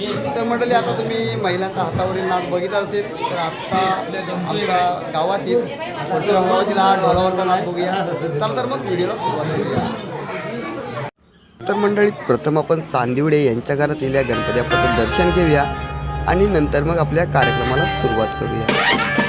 तर मंडळी आता तुम्ही महिलांचा हातावरील नाच बघितला असेल तर आत्ता आमच्या गावातील परशुराम हा ढोलावरचा नाच बघूया. चला तर मग व्हिडिओला सुरुवात करूया. तर मंडळी प्रथम आपण चांदिवडे यांच्या घरात येल्या गणपती आपण दर्शन घेऊया आणि नंतर मग आपल्या कार्यक्रमाला सुरुवात करूया.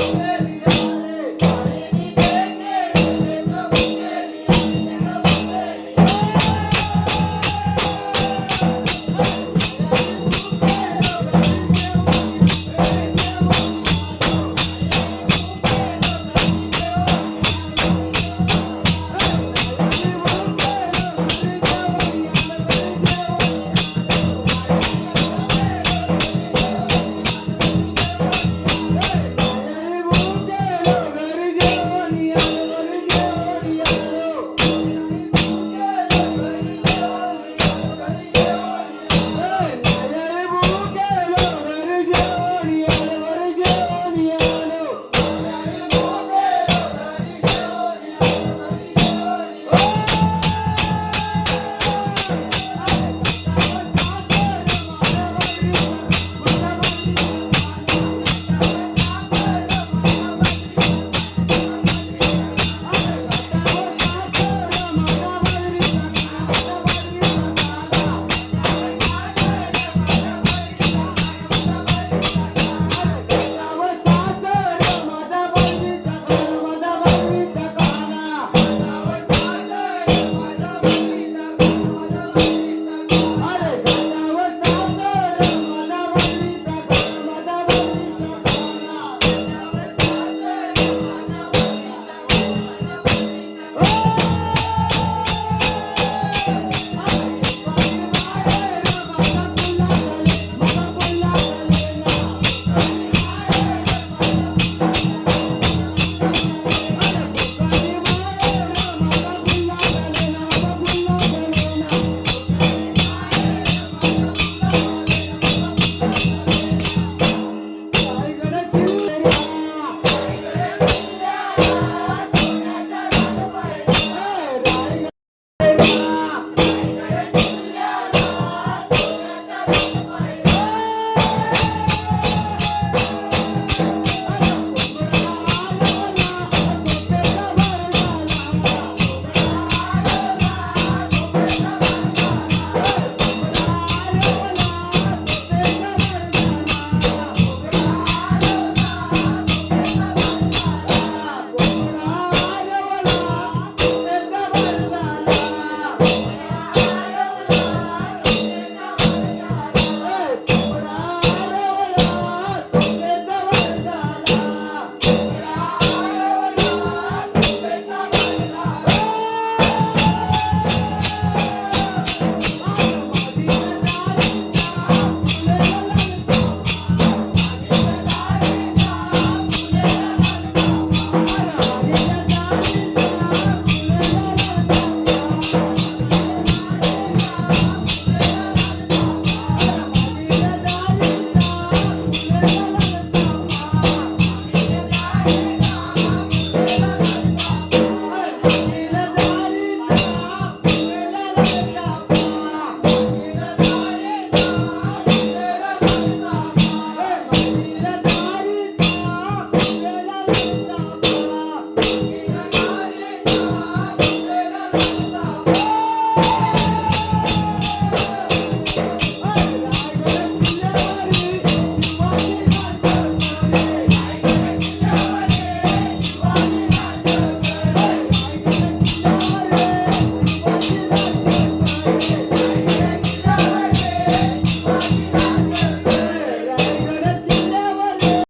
Wow.